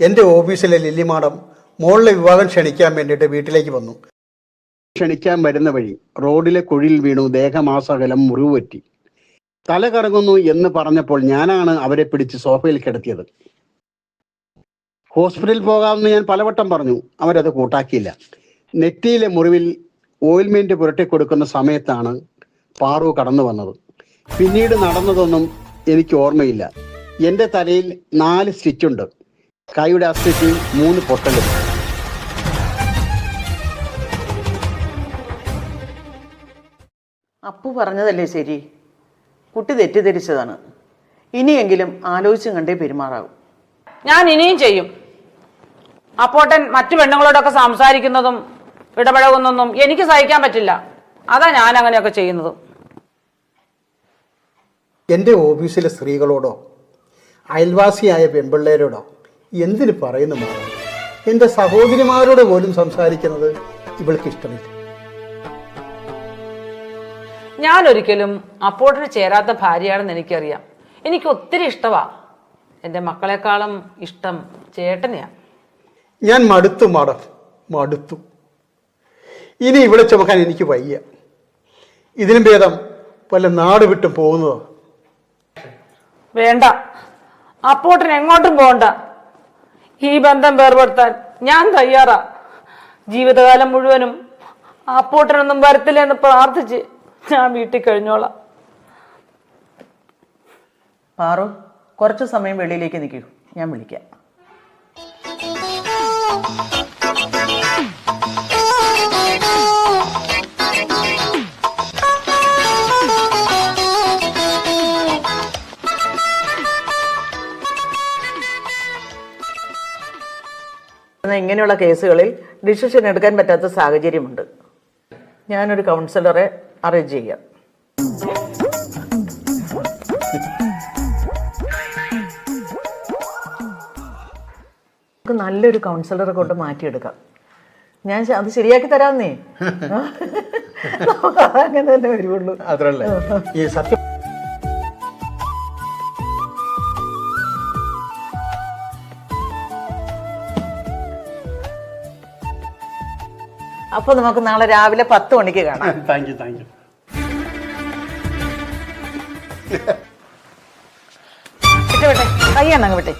എന്റെ ഓഫീസിലെ lily madam മോളിലെ വിവാഹം ക്ഷണിക്കാൻ വേണ്ടിയിട്ട് വീട്ടിലേക്ക് വന്നു. ക്ഷണിക്കാൻ വരുന്ന വഴി റോഡിലെ കുഴിയിൽ വീണു ദേഹമാസകലം മുറിവ് പറ്റി തല കറങ്ങുന്നു എന്ന് പറഞ്ഞപ്പോൾ ഞാനാണ് അവരെ പിടിച്ച് സോഫയിൽ കിടത്തിയത്. ഹോസ്പിറ്റലിൽ പോകാമെന്ന് ഞാൻ പലവട്ടം പറഞ്ഞു. അവരത് കൂട്ടാക്കിയില്ല. നെറ്റിയിലെ മുറിവിൽ ഓയിൽമെന്റ് പുരട്ടി കൊടുക്കുന്ന സമയത്താണ് പാറു കടന്നു വന്നത്. പിന്നീട് നടന്നതൊന്നും എനിക്ക് ഓർമ്മയില്ല. എന്റെ തലയിൽ നാല് സ്റ്റിച്ചുണ്ട് കൈയുടെ ആ മൂന്ന് പൊട്ടലും അപ്പു പറഞ്ഞതല്ലേ ശരി? കുട്ടി തെറ്റിദ്ധരിച്ചതാണ്. ഇനിയെങ്കിലും ആലോചിച്ചും കണ്ടേ പെരുമാറാവും. ഞാൻ ഇനിയും ചെയ്യും. അപ്പോട്ടൻ മറ്റു പെണ്ണുങ്ങളോടൊക്കെ സംസാരിക്കുന്നതും ഇടപഴകുന്നതും എനിക്ക് സഹിക്കാൻ പറ്റില്ല. അതാ ഞാൻ അങ്ങനെയൊക്കെ ചെയ്യുന്നത്. എന്റെ ഓഫീസിലെ സ്ത്രീകളോടോ അയൽവാസിയായ പെൺപിള്ളേരോടോ എന്തിന് പറയുന്നു മാഡം എന്റെ സഹോദരിമാരോട് പോലും സംസാരിക്കുന്നത് ഇവൾക്ക് ഇഷ്ടമില്ല ഞാൻ ഒരിക്കലും അപ്പോട്ടിന് ചേരാത്ത ഭാര്യയാണെന്ന് എനിക്കറിയാം. എനിക്ക് ഒത്തിരി ഇഷ്ടമാ എന്റെ മക്കളെക്കാളും ഇഷ്ടം ചേട്ടനെയാ. ഞാൻ മടുത്തു മാഡം മടുത്തു. ഇനി ഇവിടെ ചുമക്കാൻ എനിക്ക് വയ്യ. ഇതിനും ഭേദം വല്ല നാട് വിട്ടും പോകുന്നതോ. വേണ്ട. അപ്പോട്ടിന് എങ്ങോട്ടും പോകണ്ട ഈ ബന്ധം വേർപെടുത്താൻ ഞാൻ തയ്യാറാ. ജീവിതകാലം മുഴുവനും അപ്പോട്ടനൊന്നും വരത്തില്ല എന്ന് പ്രാർത്ഥിച്ച് ഞാൻ വീട്ടിൽ കഴിഞ്ഞോളാം. പാറു കുറച്ച് സമയം വെളിയിലേക്ക് നിൽക്കൂ. ഞാൻ വിളിക്കാം. എന്നാ ഇങ്ങനെയുള്ള കേസുകളിൽ ഡിസിഷൻ എടുക്കാൻ പറ്റാത്ത സാഹചര്യമുണ്ട്. ഞാനൊരു കൗൺസിലറെ അറേഞ്ച് ചെയ്യാം. നമുക്ക് നല്ലൊരു കൗൺസിലറെ കൊണ്ട് മാറ്റിയെടുക്കാം. ഞാൻ അത് ശരിയാക്കി തരാന്നേ അങ്ങനെ തന്നെ വരുവുള്ളൂ. അത്രല്ലേ? ഈ സത്യം അപ്പോൾ നമുക്ക് നാളെ രാവിലെ പത്ത് മണിക്ക് കാണാം. താങ്ക് യു താങ്ക് യു വിട്ടെ കയ്യാണ് അങ്ങ് വിട്ടെ.